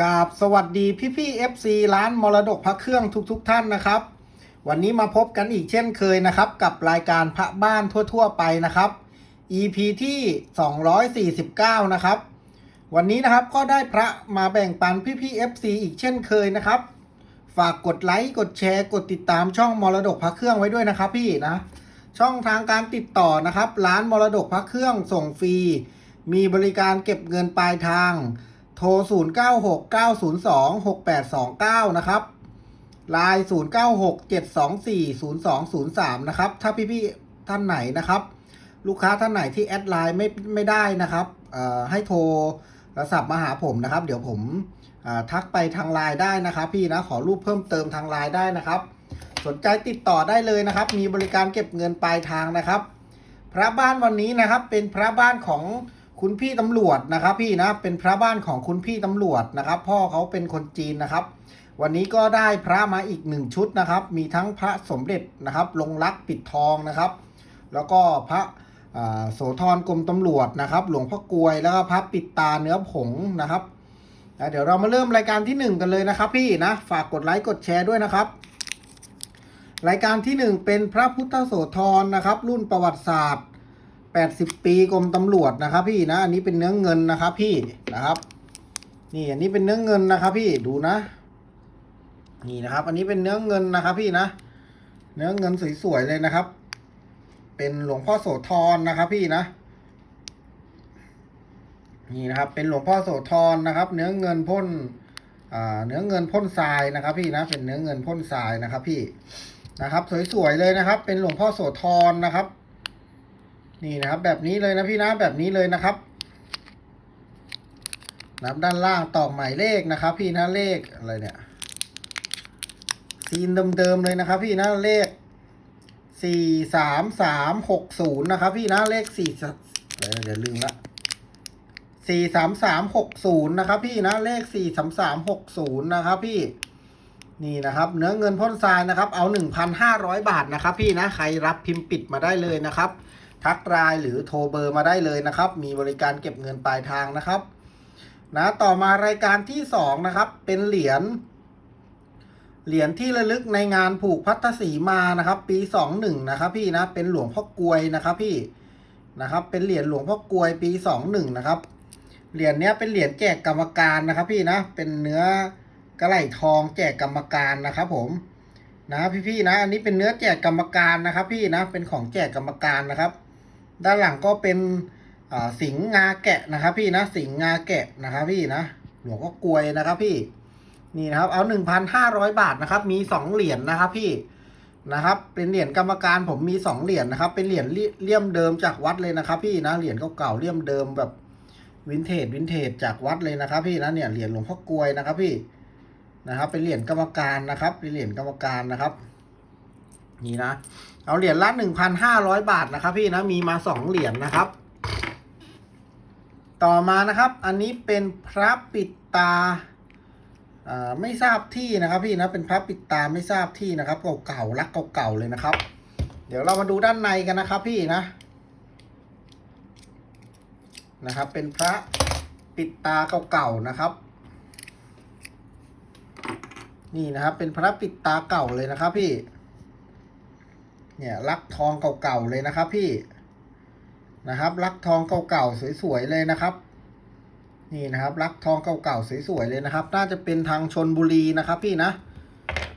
กาบสวัสดีพี่พี่ FC ร้านมรดกพระเครื่องทุกๆทท่านนะครับ วันนี้มาพบกันอีกเช่นเคยนะครับ กับรายการพระบ้านทั่ว ๆ ไปนะครับ EP ที่ 249 นะครับ วันนี้นะครับก็ได้พระมาแบ่งปันพี่พี่ FC อีกเช่นเคยนะครับ ฝากกดไลค์กดแชร์กดติดตามช่องมรดกพระเครื่องไว้ด้วยนะครับ พี่นะ ช่องทางการติดต่อนะครับ ร้านมรดกพระเครื่องส่งฟรีมีบริการเก็บเงินปลายทาง โทร 0969026829 นะครับไลน์0967240203 นะครับ ถ้าพี่ๆท่านไหนนะครับ ลูกค้าท่านไหนที่แอดไลน์ไม่ไม่ได้นะครับเอ่อให้โทรโทรศัพท์มาหาผมนะครับ เดี๋ยวผมอ่าทักไปทางไลน์ได้นะครับ พี่นะขอรูปเพิ่มเติมทางไลน์ได้นะครับ สนใจติดต่อได้เลยนะครับ มีบริการเก็บเงินปลายทางนะครับ พระบ้านวันนี้นะครับเป็นพระบ้านของ คุณพี่ตำรวจนะครับ พี่นะเป็นพระบ้านของคุณพี่ตำรวจนะครับ พ่อเขาเป็นคนจีนนะครับ วันนี้ก็ได้พระมาอีกหนึ่งชุดนะครับ มีทั้งพระสมเด็จนะครับ ลงรักปิดทองนะครับ แล้วก็พระโสธรกรมตำรวจนะครับ หลวงพ่อกลวยแล้วก็พระปิดตาเนื้อผงนะครับเดี๋ยวเรามาเริ่มรายการที่หนึ่งกันเลยนะครับ พี่นะฝากกดไลค์กดแชร์ด้วยนะครับ รายการที่หนึ่งเป็นพระพุทธโสธรนะครับ รุ่นประวัติศาสตร์ 80 ปีกรมตำรวจนะครับ พี่นะ อันนี้เป็นเนื้อเงินนะครับ พี่นะครับ นี่อันนี้เป็นเนื้อเงินนะครับ พี่ดูนะ นี่นะครับ อันนี้เป็นเนื้อเงินนะครับ พี่นะ เนื้อเงินสวยๆเลยนะครับ เป็นหลวงพ่อโสธรนะครับ พี่นะ นี่นะครับ เป็นหลวงพ่อโสธรนะครับ เนื้อเงินพ่นอ่าเนื้อเงินพ่นทรายนะครับ พี่นะเป็นเนื้อเงินพ่นทรายนะครับ พี่นะครับ สวยๆเลยนะครับ เป็นหลวงพ่อโสธรนะครับ นี่นะครับ แบบนี้เลยนะพี่นะแบบนี้เลยนะครับนับด้านล่างตอกหมายเลขนะครับ พี่นะเลขอะไรเนี่ยซีนเดิมๆเลยนะครับ พี่นะเลขสี่สามสามหกศูนย์นะครับ พี่นะเลขสี่เดี๋ยวลืมละสี่สามสามหกศูนย์นะครับ พี่นะเลขสี่สามสามหกศูนย์นะครับ พี่นี่นะครับ เนื้อเงินพ่นทรายนะครับ เอาหนึ่งพันห้าร้อยบาทนะครับ พี่นะใครรับพิมพ์ปิดมาได้เลยนะครับ ทักไลน์หรือโทรเบอร์มาได้เลยนะครับ มีบริการเก็บเงินปลายทางนะครับนะต่อมารายการที่สองนะครับเป็นเหรียญเหรียญที่ระลึกในงานผูกพัทธสีมานะครับ ปีสองหนึ่งนะครับพี่นะเป็นหลวงพ่อกลวยนะครับพี่นะครับ เป็นเหรียญหลวงพ่อกลวยปีสองหนึ่งนะครับเหรียญเนี้ยเป็นเหรียญแจกกรรมการนะครับ พี่นะเป็นเนื้อกระไหล่ทองแจกกรรมการนะครับ ผมนะพี่ๆนะ อันนี้เป็นเนื้อแจกกรรมการนะครับ พี่นะเป็นของแจกกรรมการนะครับ ด้านหลังก็เป็นสิงห์งาแกะนะครับพี่นะสิงห์งาแกะนะครับพี่นะหลวงพ่อกลวยนะครับพี่นี่นะครับ เอาหนึ่งพันห้าร้อยบาทนะครับ มีสองเหรียญนะครับพี่นะครับ เป็นเหรียญกรรมการผมมีสองเหรียญนะครับ เป็นเหรียญเลี่ยมเดิมจากวัดเลยนะครับ พี่นะเหรียญเก่าๆเลี่ยมเดิมแบบวินเทจวินเทจจากวัดเลยนะครับพี่นะเนี่ยเหรียญหลวงพ่อกลวยนะครับพี่นะครับ เป็นเหรียญกรรมการนะครับเป็นเหรียญกรรมการนะครับ นี่นะ เอาเหรียญละหนึ่งพันห้าร้อยบาทนะครับ พี่นะมีมาสองเหรียญนะครับ ต่อมานะครับ อันนี้เป็นพระปิดตาอ่าไม่ทราบที่นะครับพี่นะเป็นพระปิดตาไม่ทราบที่นะครับเก่าๆรักเก่าๆเลยนะครับ เดี๋ยวเรามาดูด้านในกันนะครับพี่นะนะครับ เป็นพระปิดตาเก่าๆนะครับ นี่นะครับเป็นพระปิดตาเก่าเลยนะครับพี่ เนี่ยลักทองเก่าๆเลยนะครับพี่นะครับลักทองเก่าๆสวยๆเลยนะครับ นี่นะครับลักทองเก่าๆสวยๆเลยนะครับ น่าจะเป็นทางชนบุรีนะครับ พี่นะ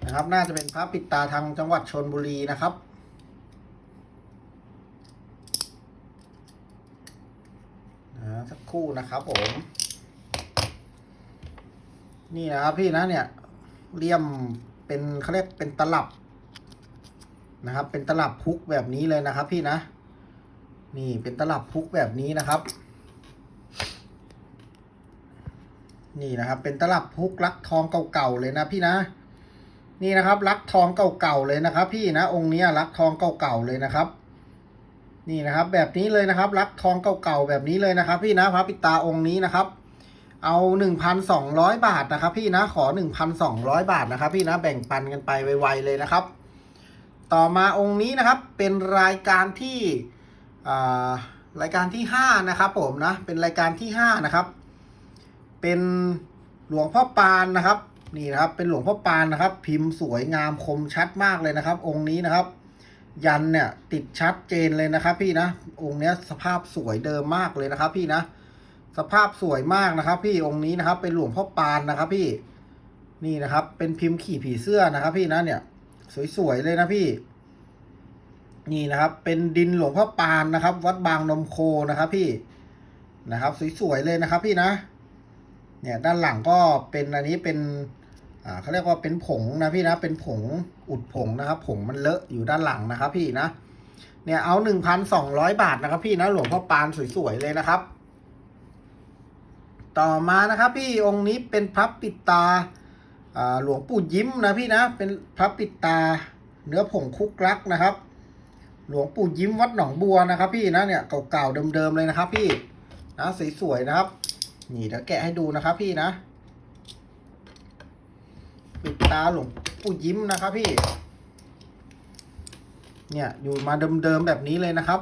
นะครับ น่าจะเป็นพระปิดตาทางจังหวัดชนบุรีนะครับนะสักครู่นะครับผม นี่นะครับพี่นะเนี่ยเลี่ยมเป็นเขาเรียกเป็นตลับ นะครับ เป็นตลับพุกแบบนี้เลยนะครับ พี่นะ นี่เป็นตลับพุกแบบนี้นะครับ นี่นะครับ เป็นตลับพุกลักทองเก่าๆเลยนะพี่นะ นี่นะครับ ลักทองเก่าๆเลยนะครับ พี่นะ องค์นี้ลักทองเก่าๆเลยนะครับ นี่นะครับ แบบนี้เลยนะครับ ลักทองเก่าๆแบบนี้เลยนะครับ พี่นะพระปิตาองค์นี้นะครับเอาหนึ่งพันสองร้อยบาทนะครับ พี่นะขอหนึ่งพันสองร้อยบาทนะครับ พี่นะแบ่งปันกันไปไวๆเลยนะครับ ต่อมาองค์นี้นะครับเป็นรายการที่รายการที่ห้านะครับผมนะเป็นรายการที่ห้านะครับ เป็นหลวงพ่อปานนะครับนี่นะครับเป็นหลวงพ่อปานนะครับ พิมพ์สวยงามคมชัดมากเลยนะครับ องค์นี้นะครับ ยันเนี่ยติดชัดเจนเลยนะครับ พี่นะองค์นี้สภาพสวยเดิมมากเลยนะครับ พี่นะ สภาพสวยมากนะครับ พี่องค์นี้นะครับ เป็นหลวงพ่อปานนะครับ พี่นี่นะครับ เป็นพิมพ์ขี่ผีเสื้อนะครับ พี่นะเนี่ย สวยๆเลยนะพี่ นี่นะครับ เป็นดินหลวงพ่อปานนะครับ วัดบางนมโคนะครับ พี่นะครับ สวยๆเลยนะครับ พี่นะ เนี่ยด้านหลังก็เป็นอันนี้เป็นอ่าเขาเรียกว่าเป็นผงนะพี่นะเป็นผงอุดผงนะครับ ผงมันเลอะอยู่ด้านหลังนะครับ พี่นะเนี่ยเอาหนึ่งพันสองร้อยบาทนะครับ พี่นะหลวงพ่อปานสวยๆเลยนะครับ ต่อมานะครับ พี่องค์นี้เป็นพระปิดตาอ่า หลวงปู่ยิ้มนะพี่นะเป็นพระปิดตา เนื้อผงคุกรักนะครับ หลวงปู่ยิ้มวัดหนองบัวนะครับ พี่นะเนี่ยเก่าๆเดิมๆเลยนะครับ พี่นะสวยๆนะครับ นี่เดี๋ยวแกะให้ดูนะครับพี่นะ ปิดตาหลวงปู่ยิ้มนะครับพี่ เนี่ยอยู่มาเดิมๆแบบนี้เลยนะครับ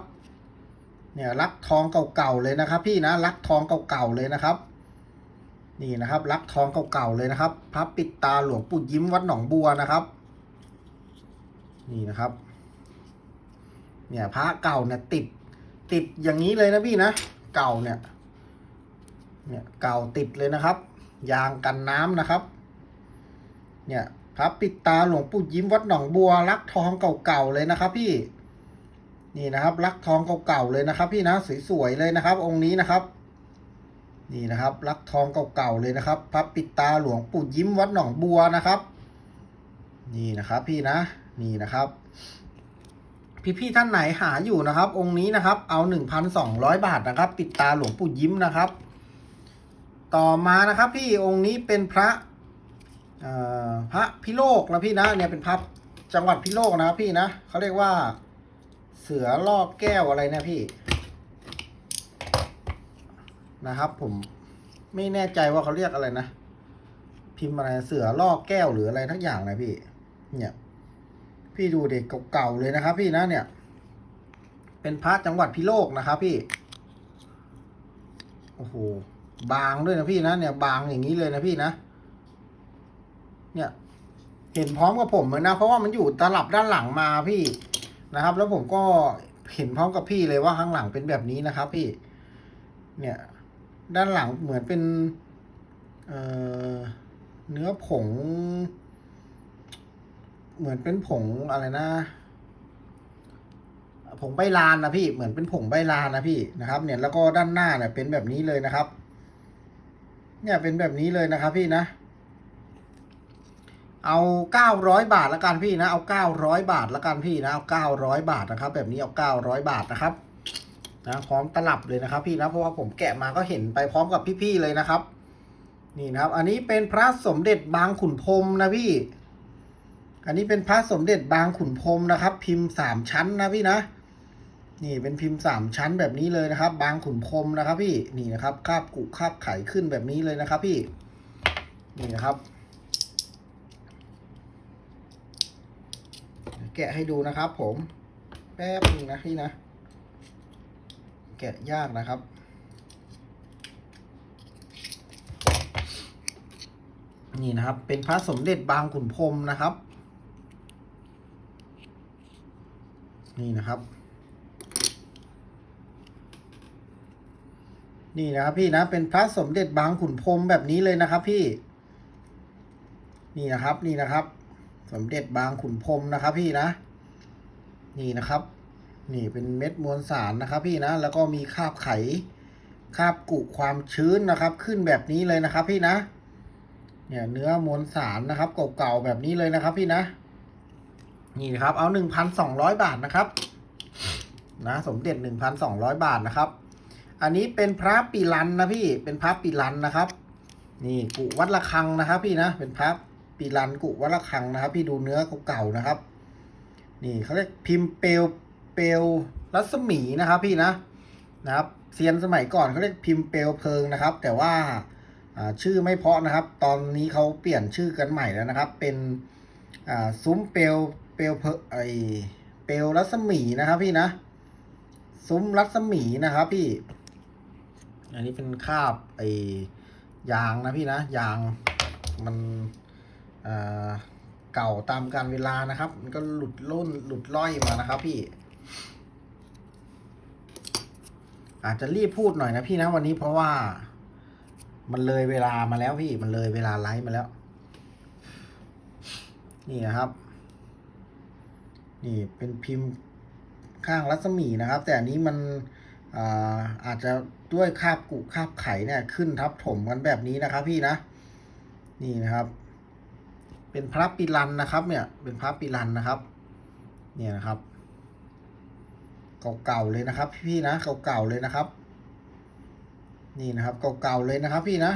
เนี่ยลักทองเก่าๆเลยนะครับ พี่นะลักทองเก่าๆเลยนะครับ นี่นะครับลักทองเก่าๆเลยนะครับพระปิดตาหลวงปู่ยิ้มวัดหนองบัวนะครับ นี่นะครับ เนี่ยพระเก่าเนี่ยติด ติดอย่างนี้เลยนะพี่นะเก่าเนี่ย เนี่ยเก่าติดเลยนะครับ ยางกันน้ำนะครับ เนี่ยพระปิดตาหลวงปู่ยิ้มวัดหนองบัวลักทองเก่าๆเลยนะครับ พี่ นี่นะครับลักทองเก่าๆเลยนะครับ พี่นะสวยๆเลยนะครับ องค์นี้นะครับ นี่นะครับลักทองเก่าๆเลยนะครับพระปิดตาหลวงปู่ยิ้มวัดหนองบัวนะครับ นี่นะครับพี่นะนี่นะครับ พี่ๆท่านไหนหาอยู่นะครับ องค์นี้นะครับ เอาหนึ่งพันสองร้อยบาทนะครับ ปิดตาหลวงปู่ยิ้มนะครับ ต่อมานะครับ พี่องค์นี้เป็นพระพระพิโลกนะพี่นะเนี่ยเป็นพระจังหวัดพิโลกนะครับพี่นะเขาเรียกว่าเสือลอกแก้วอะไรเนะพี่ นะครับ ผมไม่แน่ใจว่าเขาเรียกอะไรนะ พิมพ์อะไรเสือลอกแก้วหรืออะไรทั้งอย่างนะพี่ เนี่ย พี่ดูเด็กเก่าๆเลยนะครับ พี่นะเนี่ย เป็นพระจังหวัดพิโลกนะครับ พี่โอ้โหบางด้วยนะพี่นะเนี่ย บางอย่างนี้เลยนะพี่นะ เนี่ย เห็นพร้อมกับผมเลยนะ เพราะว่ามันอยู่ตลับด้านหลังมาพี่นะครับ แล้วผมก็เห็นพร้อมกับพี่เลยว่าข้างหลังเป็นแบบนี้นะครับ พี่ เนี่ย ด้านหลังเหมือนเป็นเเนื้อผง เหมือนเป็นผงอะไรนะ ผงใบลานนะพี่เหมือนเป็นผงใบลานนะพี่นะครับ เนี่ยแล้วก็ด้านหน้าเนี่ยเป็นแบบนี้เลยนะครับ เนี่ยเป็นแบบนี้เลยนะครับพี่นะเอาเก้าร้อยบาทละกันพี่นะ เอาเก้าร้อยบาทละกันพี่นะ เอาเก้าร้อยบาทนะครับ แบบนี้เอาเก้าร้อยบาทนะครับ นะพร้อมตลับเลยนะครับพี่นะเพราะว่าผมแกะมาก็เห็นไปพร้อมกับพี่ๆเลยนะครับ นี่นะครับ อันนี้เป็นพระสมเด็จบางขุนพรมนะพี่ อันนี้เป็นพระสมเด็จบางขุนพรมนะครับ พิมพ์สามชั้นนะพี่นะ นี่เป็นพิมพ์สามชั้นแบบนี้เลยนะครับ บางขุนพรมนะครับ พี่นี่นะครับคาบกุคาบไขขึ้นแบบนี้เลยนะครับ พี่ นี่นะครับ แกะให้ดูนะครับ ผมแป๊บนึงนะพี่นะ แกะยากนะครับ นี่นะครับ เป็นพระสมเด็จบางขุนพรมนะครับ นี่นะครับ นี่นะครับพี่นะเป็นพระสมเด็จบางขุนพรมแบบนี้เลยนะครับพี่ นี่นะครับนี่นะครับ สมเด็จบางขุนพรมนะครับพี่นะ นี่นะครับ นี่เป็นเม็ดมวลสารนะครับพี่นะแล้วก็มีคาบไขคาบกุความชื้นนะครับ ขึ้นแบบนี้เลยนะครับพี่นะเนี่ยเนื้อมวลสารนะครับเก่าๆแบบนี้เลยนะครับพี่นะนี่ครับเอาหนึ่งพันสองร้อยบาทนะครับนะสมเด็จหนึ่งพันสองร้อยบาทนะครับ อันนี้เป็นพระปีรันนะพี่เป็นพระปีรันนะครับ นี่กุวัดระฆังนะครับ พี่นะเป็นพระปีรันกุวัดระฆังนะครับ พี่ดูเนื้อเก่าๆนะครับ นี่เขาเรียกพิมพ์เปลว เปลวรัศมีนะครับพี่นะนะครับเซียนสมัยก่อนเขาเรียกพิมพ์เปลวเพลิงนะครับ แต่ว่าชื่อไม่เพาะนะครับ ตอนนี้เขาเปลี่ยนชื่อกันใหม่แล้วนะครับ เป็นซุ้มเปลวเปลวเพลไอเปลวรัศมีนะครับพี่นะ ซุ้มรัศมีนะครับพี่ อันนี้เป็นคาบไอยางนะพี่นะยางมันเอ่อเก่าตามการเวลานะครับ มันก็หลุดล่นหลุดล่อยมานะครับพี่ อาจจะรีบพูดหน่อยนะพี่นะวันนี้เพราะว่า มันเลยเวลามาแล้วพี่มันเลยเวลาไลฟ์มาแล้ว นี่นะครับ นี่เป็นพิมพ์ข้างรัศมีนะครับ แต่อันนี้มันอาอาจจะด้วยคาบกุคาบไข่เนี่ยขึ้นทับถมกันแบบนี้นะครับ พี่นะ นี่นะครับ เป็นพระปิลันนะครับ เนี่ย เป็นพระปิลันนะครับ เนี่ยนะครับ เก่าๆเลยนะครับ พี่ๆนะเก่าๆเลยนะครับ นี่นะครับเก่าๆเลยนะครับ พี่นะ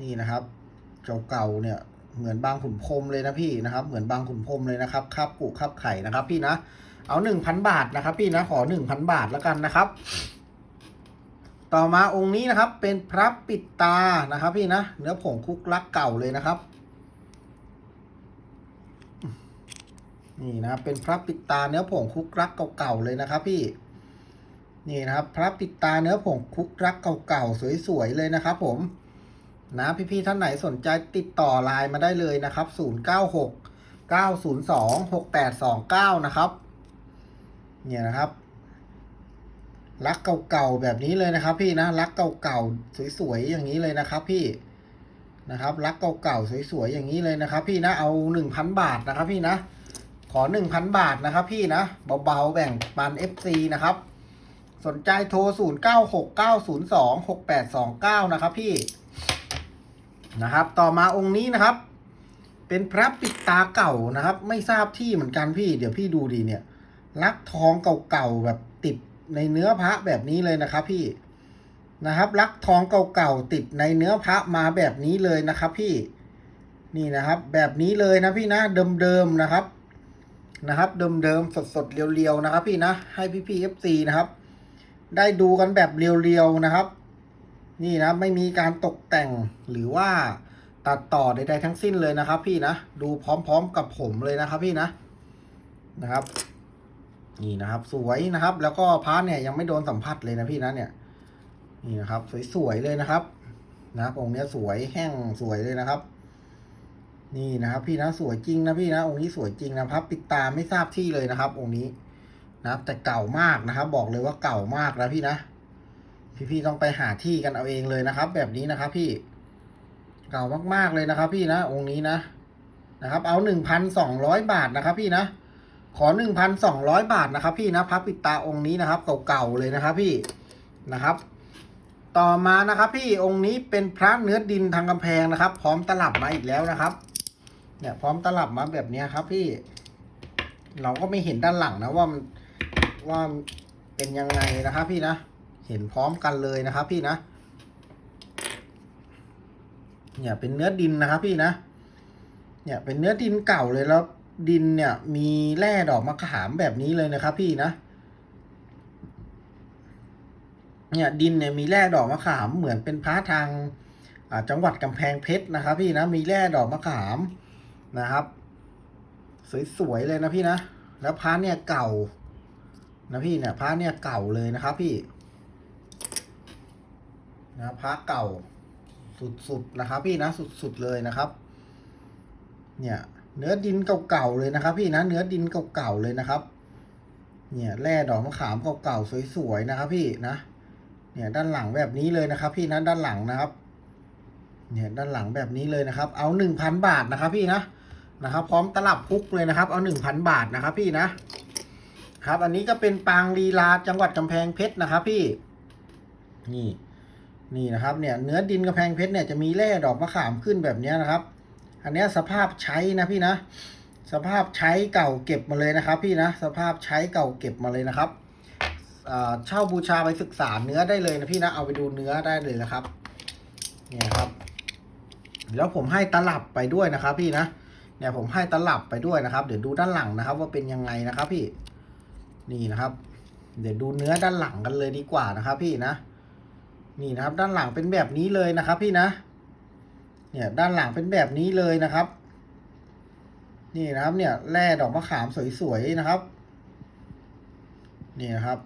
นี่นะครับเก่าๆเนี่ยเหมือนบางขุนพรมเลยนะพี่นะครับ เหมือนบางขุนพรมเลยนะครับคาบกุคาบไข่นะครับ พี่นะเอาหนึ่งพันบาทนะครับ พี่นะขอหนึ่งพันบาทแล้วกันนะครับ ต่อมาองค์นี้นะครับ เป็นพระปิดตานะครับ พี่นะเนื้อผงคุกลักเก่าเลยนะครับ นี่นะครับเป็นพระปิดตาเนื้อผงคุกรักเก่าๆเลยนะครับพี่ นี่นะครับ พระปิดตาเนื้อผงคุกรักเก่าๆสวยๆเลยนะครับ ผม นะพี่ๆท่านไหนสนใจติดต่อไลน์มาได้เลยนะครับ 096 902 6829 นะครับ เนี่ยนะครับรักเก่าๆแบบนี้เลยนะครับ พี่นะรักเก่าๆสวยๆอย่างนี้เลยนะครับพี่นะครับรักเก่าๆสวยๆอย่างนี้เลยนะครับ พี่นะเอา1,000บาทนะครับ พี่นะ ขอ 1,000 บาทนะครับพี่นะ เบาๆ แบ่งปัน FC นะครับ สนใจโทร 096902 6829 นะครับพี่นะครับ ต่อมาองค์นี้นะครับ เป็นพระปิดตาเก่านะครับ ไม่ทราบที่เหมือนกันพี่ เดี๋ยวพี่ดูดีเนี่ยลักทองเก่าๆแบบติดในเนื้อพระแบบนี้เลยนะครับพี่นะครับลักทองเก่าๆติดในเนื้อพระมาแบบนี้เลยนะครับพี่นี่นะครับ แบบนี้เลยนะพี่นะเดิมๆนะครับ นะครับ เดิมๆสดๆเรียวๆนะครับ พี่นะให้พี่ๆ FC นะครับ ได้ดูกันแบบเรียวๆนะครับ นี่นะไม่มีการตกแต่งหรือว่าตัดต่อใดๆทั้งสิ้นเลยนะครับ พี่นะดูพร้อมๆกับผมเลยนะครับ พี่นะนะครับ นี่นะครับสวยนะครับ แล้วก็พาร์ทเนี่ยยังไม่โดนสัมผัสเลยนะพี่นะเนี่ย นี่นะครับ สวยๆเลยนะครับ นะครับองค์เนี้ยสวยแห้งสวยเลยนะครับ นี่นะครับพี่นะสวยจริงนะพี่นะองค์นี้สวยจริงนะครับ ปิดตาไม่ทราบที่เลยนะครับ องค์นี้นะครับแต่เก่ามากนะครับ บอกเลยว่าเก่ามากนะพี่นะ พี่ๆต้องไปหาที่กันเอาเองเลยนะครับ แบบนี้นะครับ พี่ เก่ามากๆเลยนะครับ พี่นะองค์นี้นะนะครับ เอาหนึ่งพันสองร้อยบาทนะครับ พี่นะขอหนึ่งพันสองร้อยบาทนะครับ พี่นะพระปิดตาองค์นี้นะครับ เก่าๆเลยนะครับ พี่นะครับ ต่อมานะครับ พี่องค์นี้เป็นพระเนื้อดินทางกำแพงนะครับ พร้อมตลับมาอีกแล้วนะครับ เนี่ยพร้อมตลับมาแบบนี้ครับพี่ เราก็ไม่เห็นด้านหลังนะว่ามันว่าเป็นยังไงนะครับพี่นะ เห็นพร้อมกันเลยนะครับพี่นะ เนี่ยเป็นเนื้อดินนะครับพี่นะ เนี่ยเป็นเนื้อดินเก่าเลยแล้วดินเนี่ยมีแร่ดอกมะขามแบบนี้เลยนะครับพี่นะ เนี่ยดินเนี่ยมีแร่ดอกมะขามเหมือนเป็นพระทางจังหวัดกำแพงเพชรนะครับพี่นะมีแร่ดอกมะขาม นะครับ สวยๆเลยนะพี่นะ แล้วพระเนี่ยเก่า นะพี่เนี่ยพระเนี่ยเก่าเลยนะครับพี่นะพระเก่าสุดๆนะครับพี่นะสุดๆเลยนะครับ เนี่ยเนื้อดินเก่าๆเลยนะครับ พี่นะเนื้อดินเก่าๆเลยนะครับ เนี่ยแร่ดอกมะขามเก่าๆสวยๆนะครับ พี่นะ เนี่ยด้านหลังแบบนี้เลยนะครับ พี่นะด้านหลังนะครับ เนี่ยด้านหลังแบบนี้เลยนะครับ เอาหนึ่งพันบาทนะครับ พี่นะ นะครับ พร้อมตลับพุกเลยนะครับ เอาหนึ่งพันบาทนะครับ พี่นะครับ อันนี้ก็เป็นปางลีลาจังหวัดกำแพงเพชรนะครับ พี่ นี่ นี่นะครับ เนี่ย เนื้อดินกำแพงเพชรเนี่ยจะมีแร่ดอกมะขามขึ้นแบบนี้นะครับ อันนี้สภาพใช้นะพี่นะ สภาพใช้เก่าเก็บมาเลยนะครับ พี่นะ สภาพใช้เก่าเก็บมาเลยนะครับอ่าเช่าบูชาไปศึกษาเนื้อได้เลยนะพี่นะ เอาไปดูเนื้อได้เลยนะครับ เนี่ยครับ แล้วผมให้ตลับไปด้วยนะครับ พี่นะ เนี่ยผมให้ตลับไปด้วยนะครับ เดี๋ยวดูด้านหลังนะครับ ว่าเป็นยังไงนะครับพี่นี่นะครับ เดี๋ยวดูเนื้อด้านหลังกันเลยดีกว่านะครับ พี่นะ นี่นะครับ ด้านหลังเป็นแบบนี้เลยนะครับ พี่นะ เนี่ยด้านหลังเป็นแบบนี้เลยนะครับ นี่นะครับ เนี่ยแร่ดอกมะขามสวยๆนะครับ นี่นะครับ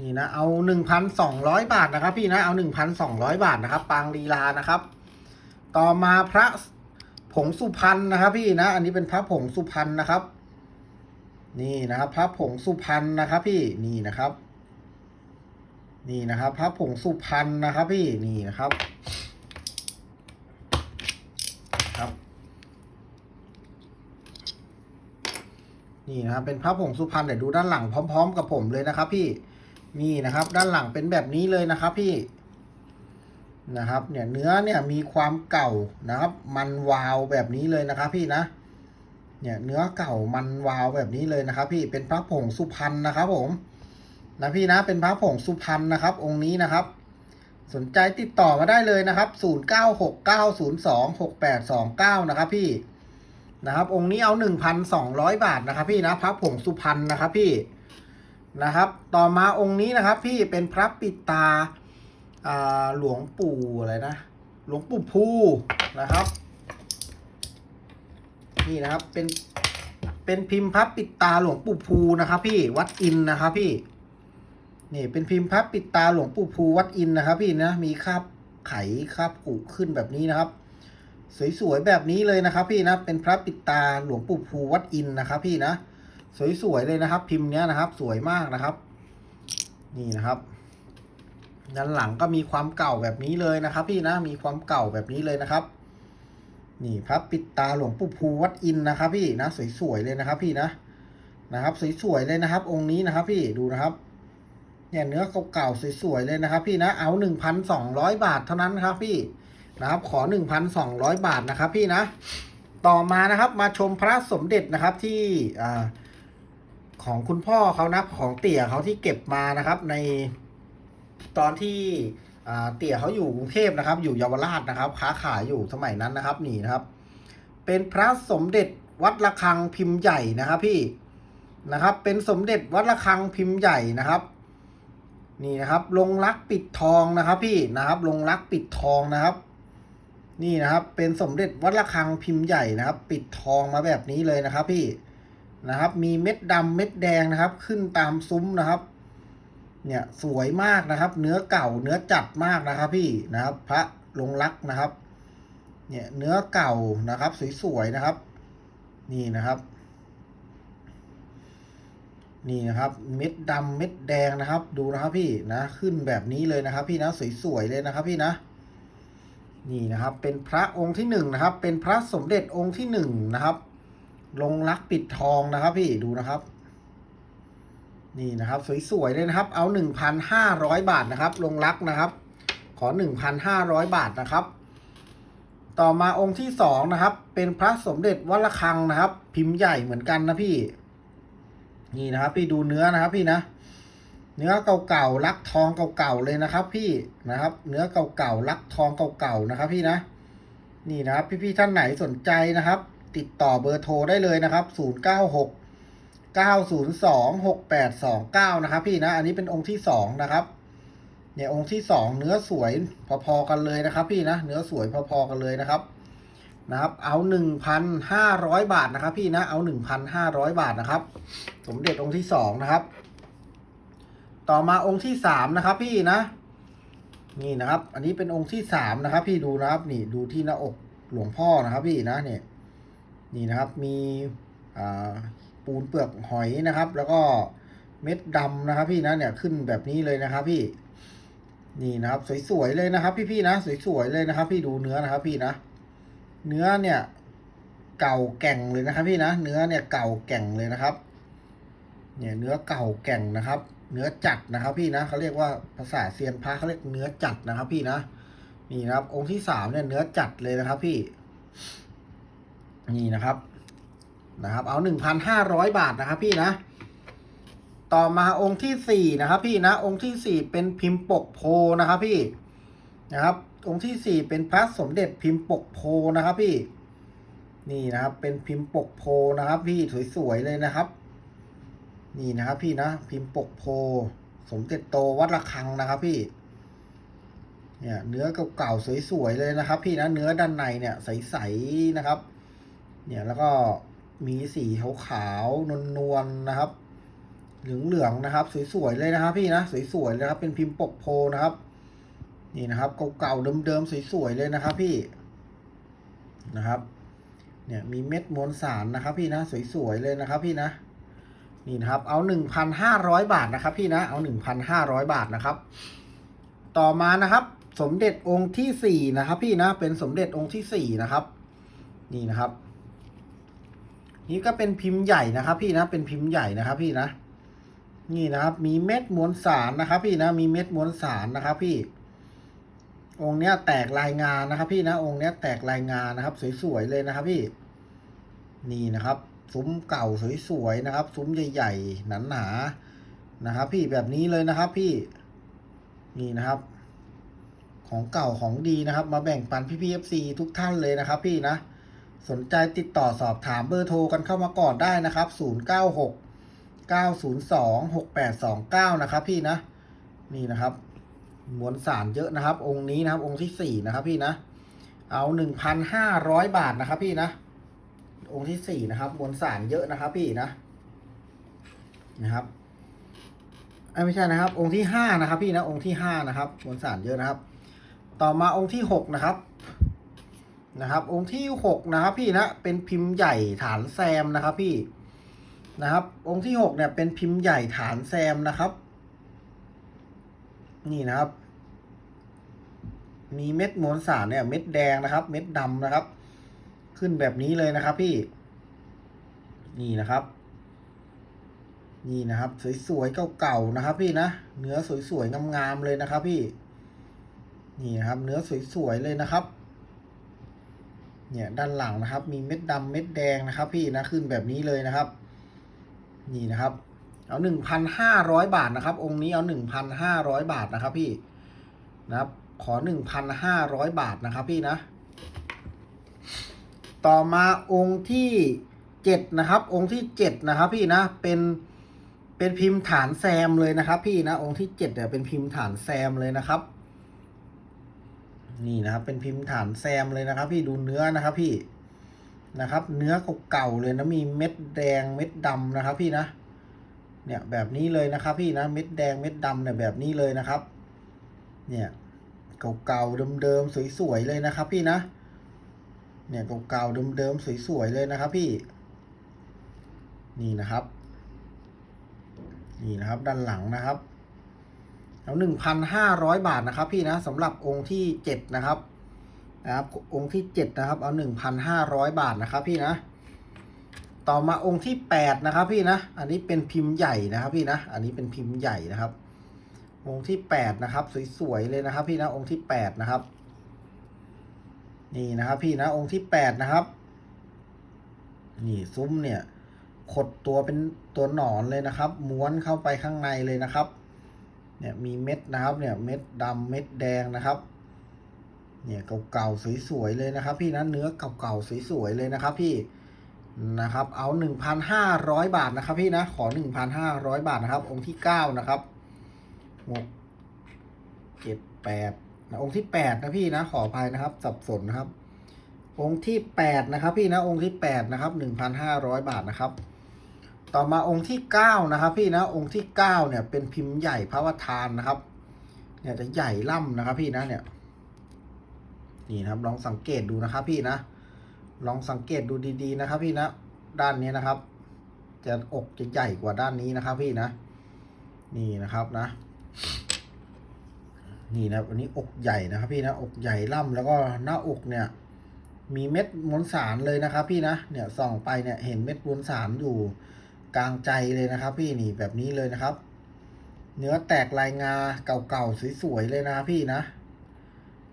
นี่นะเอาหนึ่งพันสองร้อยบาทนะครับ พี่นะเอาหนึ่งพันสองร้อยบาทนะครับ ปางลีลานะครับ ต่อมาพระผงสุพรรณนะครับ พี่นะ อันนี้เป็นพระผงสุพรรณนะครับ นี่นะครับพระผงสุพรรณนะครับ พี่นี่นะครับ นี่นะครับพระผงสุพรรณนะครับ พี่นี่นะครับ ครับนี่นะครับเป็นพระผงสุพรรณเดี๋ยวดูด้านหลังพร้อม ๆ กับผมเลยนะครับ พี่นี่นะครับ ด้านหลังเป็นแบบนี้เลยนะครับ พี่ นะครับเนี่ยเนื้อเนี่ยมีความเก่านะครับ มันวาวแบบนี้เลยนะครับพี่นะเนี่ยเนื้อเก่ามันวาวแบบนี้เลยนะครับ พี่เป็นพระผงสุพรรณนะครับผมนะพี่นะเป็นพระผงสุพรรณนะครับ องค์นี้นะครับ สนใจติดต่อมาได้เลยนะครับ 0969026829 นะครับพี่นะครับ องค์นี้เอา 1,200 บาทนะครับ พี่นะพระผงสุพรรณนะครับพี่นะครับ ต่อมาองค์นี้นะครับ พี่เป็นพระปิดตาอ่า หลวงปู่อะไรนะ หลวงปู่ภูนะครับ นี่นะครับเป็นเป็นพิมพ์พระปิดตาหลวงปู่ภูนะครับ พี่วัดอินนะครับพี่นี่เป็นพิมพ์พระปิดตาหลวงปู่ภูวัดอินนะครับ พี่นะมีคราบไขคราบกุขึ้นแบบนี้นะครับ สวยๆแบบนี้เลยนะครับ พี่นะเป็นพระปิดตาหลวงปู่ภูวัดอินนะครับ พี่นะสวยๆเลยนะครับ พิมพ์เนี้ยนะครับ สวยมากนะครับ นี่นะครับ ด้านหลังก็มีความเก่าแบบนี้เลยนะครับ พี่นะมีความเก่าแบบนี้เลยนะครับ นี่พระปิดตาหลวงปู่ภูวัดอินนะครับ พี่นะสวยๆเลยนะครับ พี่นะนะครับสวยๆเลยนะครับ องค์นี้นะครับ พี่ดูนะครับเนี่ยเนื้อเก่าๆสวยๆเลยนะครับ พี่นะเอาหนึ่งพันสองร้อยบาทเท่านั้นครับ พี่นะครับ ขอหนึ่งพันสองร้อยบาทนะครับ พี่นะ ต่อมานะครับ มาชมพระสมเด็จนะครับที่อ่าของคุณพ่อเขานะของเตี่ยเขาที่เก็บมานะครับใน ตอนที่อ่าเตี่ยเขาอยู่กรุงเทพนะครับ อยู่เยาวราชนะครับค้าขายอยู่สมัยนั้นนะครับนี่นะครับ เป็นพระสมเด็จวัดระฆังพิมพ์ใหญ่นะครับพี่นะครับ เป็นสมเด็จวัดระฆังพิมพ์ใหญ่นะครับ นี่นะครับ ลงรักปิดทองนะครับ พี่นะครับ ลงรักปิดทองนะครับ นี่นะครับ เป็นสมเด็จวัดระฆังพิมพ์ใหญ่นะครับ ปิดทองมาแบบนี้เลยนะครับ พี่นะครับ มีเม็ดดำเม็ดแดงนะครับ ขึ้นตามซุ้มนะครับ เนี่ยสวยมากนะครับ เนื้อเก่าเนื้อจัดมากนะครับพี่นะครับ พระลงรักนะครับ เนี่ยเนื้อเก่านะครับ สวยๆนะครับ นี่นะครับ นี่นะครับ เม็ดดำเม็ดแดงนะครับ ดูนะครับพี่นะขึ้นแบบนี้เลยนะครับ พี่นะสวยๆเลยนะครับ พี่นะนี่นะครับ เป็นพระองค์ที่หนึ่งนะครับ เป็นพระสมเด็จองค์ที่หนึ่งนะครับ ลงรักปิดทองนะครับ พี่ดูนะครับ นี่นะครับสวยๆเลยนะครับ เอาหนึ่งพันห้าร้อยบาทนะครับ ลงรักนะครับ ขอหนึ่งพันห้าร้อยบาทนะครับ ต่อมาองค์ที่สองนะครับ เป็นพระสมเด็จวัดระฆังนะครับ พิมพ์ใหญ่เหมือนกันนะพี่ นี่นะครับ พี่ดูเนื้อนะครับ พี่นะเนื้อเก่าๆลักทองเก่าๆเลยนะครับ พี่นะครับ เนื้อเก่าๆลักทองเก่าๆนะครับ พี่นะ นี่นะครับ พี่ๆท่านไหนสนใจนะครับ ติดต่อเบอร์โทรได้เลยนะครับ 096 902 6829 นะครับพี่นะอันนี้เป็นองค์ที่สองนะครับเนี่ยองค์ที่สองเนื้อสวยพอๆกันเลยนะครับ พี่นะเนื้อสวยพอๆกันเลยนะครับนะครับ เอา 1,500 บาทนะครับ พี่นะเอา 1,500 บาทนะครับ สมเด็จองค์ที่สองนะครับ ต่อมาองค์ที่สามนะครับ พี่นะนี่นะครับ อันนี้เป็นองค์ที่สามนะครับ พี่ดูนะครับ นี่ดูที่หน้าอกหลวงพ่อนะครับ พี่นะเนี่ยนี่นะครับมีอ่า ปูนเปลือกหอยนะครับ แล้วก็เม็ดดำนะครับ พี่นะเนี่ยขึ้นแบบนี้เลยนะครับ พี่ นี่นะครับ สวยๆเลยนะครับ พี่ๆนะ สวยๆเลยนะครับ พี่ดูเนื้อนะครับ พี่นะเนื้อเนี่ย เก่าแก่งเลยนะครับ พี่นะเนื้อเนี่ยเก่าแก่งเลยนะครับ เนี่ยเนื้อเก่าแก่งนะครับ เนื้อจัดนะครับ พี่นะเขาเรียกว่าภาษาเซียนพระเขาเรียกเนื้อจัดนะครับ พี่นะนี่นะครับ องค์ที่สามเนี่ยเนื้อจัดเลยนะครับ พี่ นี่นะครับ นะครับ เอาหนึ่งพันห้าร้อยบาทนะครับพี่นะ ต่อมาองค์ที่สี่นะครับ พี่นะ องค์ที่สี่เป็นพิมพ์ปกโพนะครับพี่นะครับ องค์ที่สี่เป็นพระสมเด็จพิมพ์ปกโพนะครับพี่ นี่นะครับ เป็นพิมพ์ปกโพนะครับ พี่สวยๆเลยนะครับ นี่นะครับพี่นะ พิมพ์ปกโพ สมเด็จโตวัดระฆังนะครับพี่เนี่ยเนื้อเก่าๆสวยๆเลยนะครับ พี่นะเนื้อด้านในเนี่ยใสๆนะครับ เนี่ยแล้วก็ มีสีขาวๆนวลๆนะครับ เหลืองๆนะครับ สวยๆเลยนะครับ พี่นะสวยๆเลยครับเป็นพิมพ์ปกโพนะครับ นี่นะครับเก่าๆเดิมๆสวยๆเลยนะครับ พี่นะครับเนี่ยมีเม็ดมวลสารนะครับ พี่นะสวยๆเลยนะครับ พี่นะนี่นะครับเอาหนึ่งพันห้าร้อยบาทนะครับ พี่นะเอาหนึ่งพันห้าร้อยบาทนะครับ ต่อมานะครับ สมเด็จองค์ที่สี่นะครับ พี่นะเป็นสมเด็จองค์ที่สี่นะครับ นี่นะครับ นี่ก็เป็นพิมพ์ใหญ่นะครับ พี่นะ เป็นพิมพ์ใหญ่นะครับ พี่นะ นี่นะครับ มีเม็ดมวลสารนะครับ พี่นะ มีเม็ดมวลสารนะครับ พี่ องค์เนี้ยแตกลายงานนะครับ พี่นะ องค์เนี้ยแตกลายงานนะครับ สวยๆเลยนะครับ พี่ นี่นะครับ ซุ้มเก่าสวยๆนะครับ ซุ้มใหญ่ๆหนาๆนะครับ พี่แบบนี้เลยนะครับ พี่ นี่นะครับของเก่าของดีนะครับ มาแบ่งปันพี่พีเอฟซีทุกท่านเลยนะครับ พี่นะ สนใจติดต่อสอบถามเบอร์โทรกันเข้ามาก่อนได้นะครับ 096 902 6829 นะครับ พี่นะ นี่นะครับ มวลสารเยอะนะครับ องค์นี้นะครับ องค์ที่สี่นะครับ พี่นะ เอาหนึ่งพันห้าร้อยบาทนะครับ พี่นะ องค์ที่สี่นะครับ มวลสารเยอะนะครับ พี่นะ นะครับไม่ใช่นะครับ องค์ที่ห้านะครับ พี่นะ องค์ที่ห้านะครับ มวลสารเยอะนะครับ ต่อมาองค์ที่หกนะครับ นะครับ องค์ที่หกนะครับพี่นะเป็นพิมพ์ใหญ่ฐานแซมนะครับพี่นะครับ องค์ที่หกเนี่ยเป็นพิมพ์ใหญ่ฐานแซมนะครับ นี่นะครับ มีเม็ดมวลสารเนี่ย เม็ดแดงนะครับ เม็ดดำนะครับ ขึ้นแบบนี้เลยนะครับพี่ นี่นะครับ นี่นะครับ สวยๆเก่าๆนะครับ พี่นะเนื้อสวยๆงามๆเลยนะครับ พี่ นี่นะครับ เนื้อสวยๆเลยนะครับ เนี่ยด้านหลังนะครับ มีเม็ดดำเม็ดแดงนะครับ พี่นะขึ้นแบบนี้เลยนะครับ นี่นะครับ เอาหนึ่งพันห้าร้อยบาทนะครับ องค์นี้เอาหนึ่งพันห้าร้อยบาทนะครับ พี่นะครับ ขอหนึ่งพันห้าร้อยบาทนะครับ พี่นะ ต่อมาองค์ที่เจ็ดนะครับ องค์ที่เจ็ดนะครับ พี่นะเป็นเป็นพิมพ์ฐานแซมเลยนะครับ พี่นะองค์ที่เจ็ดเนี่ยเป็นพิมพ์ฐานแซมเลยนะครับ นี่นะครับ เป็นพิมพ์ฐานแซมเลยนะครับ พี่ดูเนื้อนะครับ พี่นะครับ เนื้อเก่าๆเลยนะมีเม็ดแดงเม็ดดำนะครับ พี่นะ เนี่ยแบบนี้เลยนะครับ พี่นะเม็ดแดงเม็ดดำเนี่ยแบบนี้เลยนะครับ เนี่ยเก่าๆเดิมๆสวยๆเลยนะครับ พี่นะ เนี่ยเก่าๆเดิมๆสวยๆเลยนะครับ พี่ นี่นะครับ นี่นะครับด้านหลังนะครับ เอาหนึ่งพันห้าร้อยบาทนะครับ พี่นะสำหรับองค์ที่เจ็ดนะครับนะครับ องค์ที่เจ็ดนะครับ เอาหนึ่งพันห้าร้อยบาทนะครับ พี่นะ ต่อมาองค์ที่แปดนะครับ พี่นะ อันนี้เป็นพิมพ์ใหญ่นะครับ พี่นะ อันนี้เป็นพิมพ์ใหญ่นะครับ องค์ที่แปดนะครับ สวยๆเลยนะครับ พี่นะองค์ที่แปดนะครับ นี่นะครับ พี่นะองค์ที่แปดนะครับ นี่ซุ้มเนี่ยขดตัวเป็นตัวหนอนเลยนะครับ ม้วนเข้าไปข้างในเลยนะครับ เนี่ยมีเม็ดนะครับเนี่ยเม็ดดำเม็ดแดงนะครับเนี่ยเก่าๆสวยๆเลยนะครับ พี่นะเนื้อเก่าๆสวยๆเลยนะครับ พี่นะครับ เอาหนึ่งพันห้าร้อยบาทนะครับ พี่นะขอหนึ่งพันห้าร้อยบาทนะครับ องค์ที่เก้านะครับหกเจ็ดแปดนะองค์ที่แปดนะพี่นะขออภัยนะครับ สับสนนะครับ องค์ที่แปดนะครับ พี่นะองค์ที่แปดนะครับหนึ่งพันห้าร้อยบาทนะครับ ต่อมาองค์ที่เก้านะครับพี่นะองค์ที่เก้าเนี่ยเป็นพิมพ์ใหญ่พระประธานนะครับ เนี่ยจะใหญ่ล่ำนะครับพี่นะเนี่ยนี่นะครับลองสังเกตดูนะครับพี่นะ ลองสังเกตดูดีๆนะครับพี่นะ ด้านนี้นะครับ จะอกจะใหญ่กว่าด้านนี้นะครับพี่นะ นี่นะครับนะ นี่นะวันนี้อกใหญ่นะครับพี่นะอกใหญ่ล่ำแล้วก็หน้าอกเนี่ย มีเม็ดมวลสารเลยนะครับพี่นะ เนี่ยส่องไปเนี่ยเห็นเม็ดมวลสารอยู่ กลางใจเลยนะครับ พี่นี่แบบนี้เลยนะครับ เนื้อแตกลายงาเก่าๆสวยๆเลยนะพี่นะ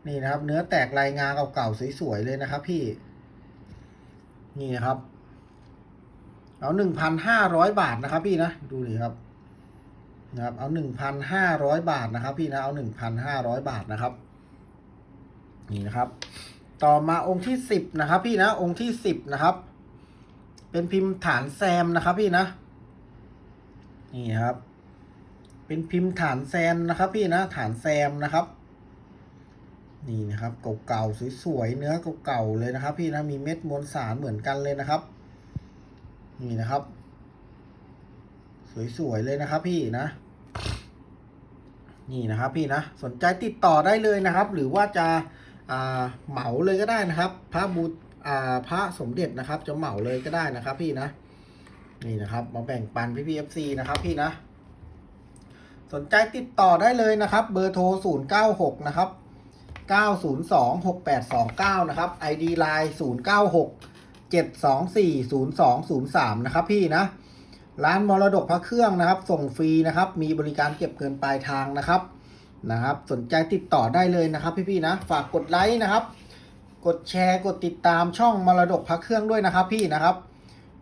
นี่นะครับ เนื้อแตกลายงาเก่าๆสวยๆเลยนะครับ พี่ นี่นะครับ เอาหนึ่งพันห้าร้อยบาทนะครับ พี่นะดูดิครับนะครับ เอาหนึ่งพันห้าร้อยบาทนะครับ พี่นะเอาหนึ่งพันห้าร้อยบาทนะครับ นี่นะครับ ต่อมาองค์ที่สิบนะครับ พี่นะองค์ที่สิบนะครับ เป็นพิมพ์ฐานแซมนะครับพี่นะ นี่ครับ เป็นพิมพ์ฐานแซมนะครับ พี่นะ ฐานแซมนะครับ นี่นะครับเก่าๆสวยๆเนื้อเก่าๆเลยนะครับ พี่นะมีเม็ดมวลสารเหมือนกันเลยนะครับ นี่นะครับ สวยๆเลยนะครับ พี่นะนี่นะครับพี่นะสนใจติดต่อได้เลยนะครับ หรือว่าจะเหมาเลยก็ได้นะครับพระบูอ่า พระสมเด็จนะครับ จะเหมาเลยก็ได้นะครับ พี่นะ นี่นะครับ มาแบ่งปันพี่พีเอฟซีนะครับ พี่นะ สนใจติดต่อได้เลยนะครับ เบอร์โทร 096 นะครับ 902 6829 นะครับ ID Line 096 724 0203 นะครับพี่นะ ร้านมรดกพระเครื่องนะครับ ส่งฟรีนะครับ มีบริการเก็บเงินปลายทางนะครับนะครับ สนใจติดต่อได้เลยนะครับพี่ๆนะ ฝากกดไลค์นะครับ กดแชร์กดติดตามช่องมรดกพระเครื่องด้วยนะครับพี่นะครับ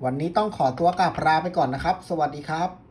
วันนี้ต้องขอตัวกลับลาไปก่อนนะครับ สวัสดีครับ